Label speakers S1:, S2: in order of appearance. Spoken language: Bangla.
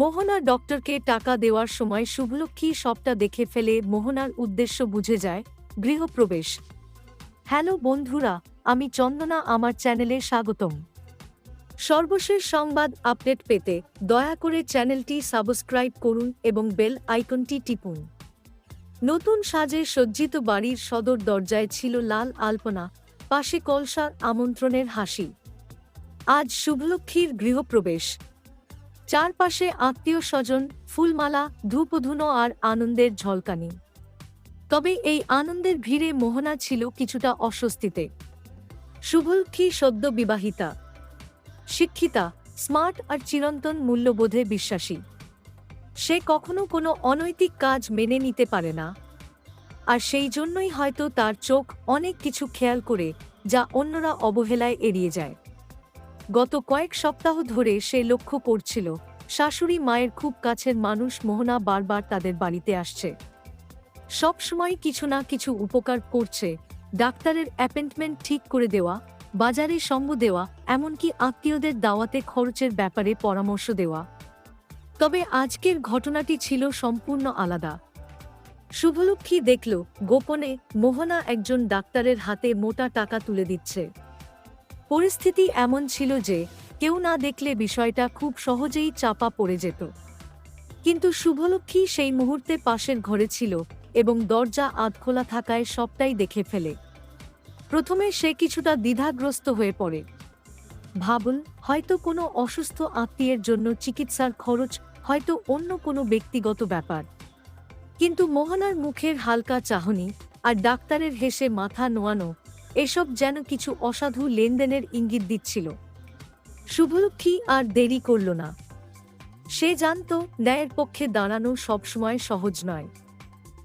S1: মোহনা ডক্টরকে টাকা দেওয়ার সময় শুভলক্ষ্মী সবটা দেখে ফেলে মোহনার উদ্দেশ্য বুঝে যায়, গৃহপ্রবেশ। হ্যালো বন্ধুরা, আমি চন্দনা, আমার চ্যানেলে স্বাগতম। সর্বশেষ সংবাদ আপডেট পেতে দয়া করে চ্যানেলটি সাবস্ক্রাইব করুন এবং বেল আইকনটি টিপুন। নতুন সাজে সজ্জিত বাড়ির সদর দরজায় ছিল লাল আলপনা, পাশে কলসার আমন্ত্রণের হাসি। আজ শুভলক্ষ্মীর গৃহপ্রবেশ। চারপাশে আত্মীয় স্বজন, ফুলমালা, ধূপধুনো আর আনন্দের ঝলকানি। তবে এই আনন্দের ভিড়ে মোহনা ছিল কিছুটা অস্বস্তিতে। শুভলক্ষ্মী সদ্য বিবাহিতা? শিক্ষিতা, স্মার্ট আর চিরন্তন মূল্যবোধে বিশ্বাসী। সে কখনো কোনো অনৈতিক কাজ মেনে নিতে পারে না। আর সেই জন্যই হয়তো তার চোখ অনেক কিছু খেয়াল করে যা অন্যরা অবহেলায় এড়িয়ে যায়। গত কয়েক সপ্তাহ ধরে সে লক্ষ্য করছিল, শাশুড়ি মায়ের খুব কাছের মানুষ মোহনা বারবার তাদের বাড়িতে আসছে। সবসময় কিছু না কিছু উপকার করছে, ডাক্তারের অ্যাপয়েন্টমেন্ট ঠিক করে দেওয়া, বাজারে সঙ্গ দেওয়া, এমনকি আত্মীয়দের দাওয়াতে খরচের ব্যাপারে পরামর্শ দেওয়া। তবে আজকের ঘটনাটি ছিল সম্পূর্ণ আলাদা। শুভলক্ষ্মী দেখল, গোপনে মোহনা একজন ডাক্তারের হাতে মোটা টাকা তুলে দিচ্ছে। পরিস্থিতি এমন ছিল যে কেউ না দেখলে বিষয়টা খুব সহজেই চাপা পড়ে যেত। কিন্তু শুভলক্ষ্মী সেই মুহূর্তে পাশের ঘরে ছিল এবং দরজা আধখোলা থাকায় সবটাই দেখে ফেলে। প্রথমে সে কিছুটা দ্বিধাগ্রস্ত হয়ে পড়ে। ভাবুন, হয়তো কোনো অসুস্থ আত্মীয়ের জন্য চিকিৎসার খরচ হয়তো অন্য কোনো ব্যক্তিগত ব্যাপার। কিন্তু মোহনার মুখের হালকা চাহনি আর ডাক্তারের হেসে মাথা নোয়ানো এসব যেন কিছু অসাধু লেনদেনের ইঙ্গিত দিচ্ছিল। শুভলক্ষী আর দেরি করল না। সে জানত ন্যায়ের পক্ষে দাঁড়ানো সবসময় সহজ নয়।